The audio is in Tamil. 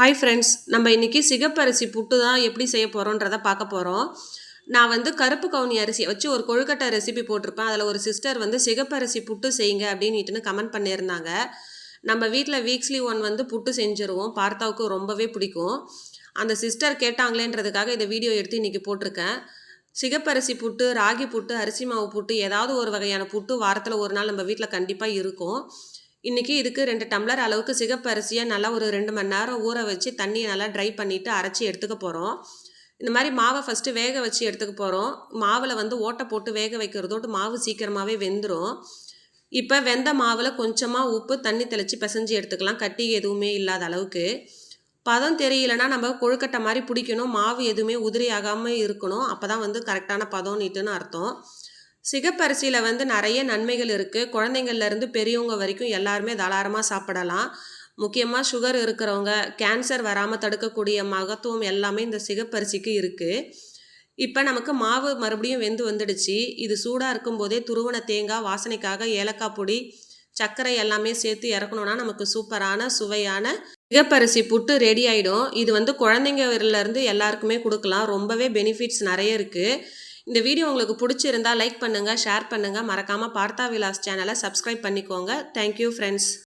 ஹாய் ஃப்ரெண்ட்ஸ் நம்ம இன்றைக்கி சிகப்பரிசி புட்டு தான் எப்படி செய்ய போகிறோன்றதை பார்க்க போகிறோம் நான் வந்து கருப்பு கவுனி அரிசி வச்சு ஒரு கொழுக்கட்டை ரெசிபி போட்டிருப்பேன். அதில் ஒரு சிஸ்டர் வந்து சிகப்பரிசி புட்டு செய்யுங்க அப்படின்னுட்டுன்னு கமெண்ட் பண்ணியிருந்தாங்க. நம்ம வீட்டில் வீக்ஸ்லி ஒன் வந்து புட்டு செஞ்சுருவோம். பார்த்தாவுக்கு ரொம்பவே பிடிக்கும். அந்த சிஸ்டர் கேட்டாங்களேன்றதுக்காக இந்த வீடியோ எடுத்து இன்றைக்கி போட்டிருக்கேன். சிகப்பரிசி புட்டு ராகி புட்டு அரிசி மாவு புட்டு ஏதாவது ஒரு வகையான புட்டு வாரத்தில் ஒரு நாள் நம்ம வீட்டில் கண்டிப்பாக இருக்கும். இன்றைக்கி இதுக்கு ரெண்டு டம்ளர் அளவுக்கு சிகப்பரிசியை நல்லா ஒரு ரெண்டு மணி நேரம் ஊற வச்சு தண்ணியை நல்லா ட்ரை பண்ணிவிட்டு அரைச்சி எடுத்துக்க போகிறோம் இந்த மாதிரி மாவை ஃபஸ்ட்டு வேக வச்சு எடுத்துக்க போகிறோம் மாவில் வந்து ஓட்டை போட்டு வேக வைக்கிறதோட்டு மாவு சீக்கிரமாகவே வெந்துடும் இப்போ வெந்த மாவில் கொஞ்சமாக உப்பு தண்ணி தெளித்து பிசைஞ்சு எடுத்துக்கலாம். கட்டி எதுவுமே இல்லாத அளவுக்கு. பதம் தெரியலனா நம்ம கொழுக்கட்டை மாதிரி பிடிக்கணும். மாவு எதுவுமே உதிரி ஆகாமல் இருக்கணும். அப்போ தான் வந்து கரெக்டான பதம் நீட்டுன்னு அர்த்தம். சிகப்பரிசியில் வந்து நிறைய நன்மைகள் இருக்குது குழந்தைங்கள்லேருந்து பெரியவங்க வரைக்கும் எல்லாருமே தாராளமாக சாப்பிடலாம். முக்கியமாக சுகர் இருக்கிறவங்க கேன்சர் வராமல் தடுக்கக்கூடிய மகத்துவம் எல்லாமே இந்த சிகப்பரிசிக்கு இருக்குது இப்போ நமக்கு மாவு மறுபடியும் வெந்து வந்துடுச்சு. இது சூடாக இருக்கும்போதே துருவன தேங்காய் வாசனைக்காக ஏலக்காய் பொடி சர்க்கரை எல்லாமே சேர்த்து இறக்கணுன்னா நமக்கு சூப்பரான சுவையான சிகப்பரிசி புட்டு ரெடி ஆகிடும் இது வந்து குழந்தைங்கலேருந்து எல்லாருக்குமே கொடுக்கலாம். ரொம்பவே பெனிஃபிட்ஸ் நிறைய இருக்குது இந்த வீடியோ உங்களுக்கு பிடிச்சிருந்தா லைக் பண்ணுங்கள் ஷேர் பண்ணுங்கள் மறக்காமல் பார்த்தா விலாஸ் சேனலை சப்ஸ்கிரைப் பண்ணிக்கோங்க. Thank you friends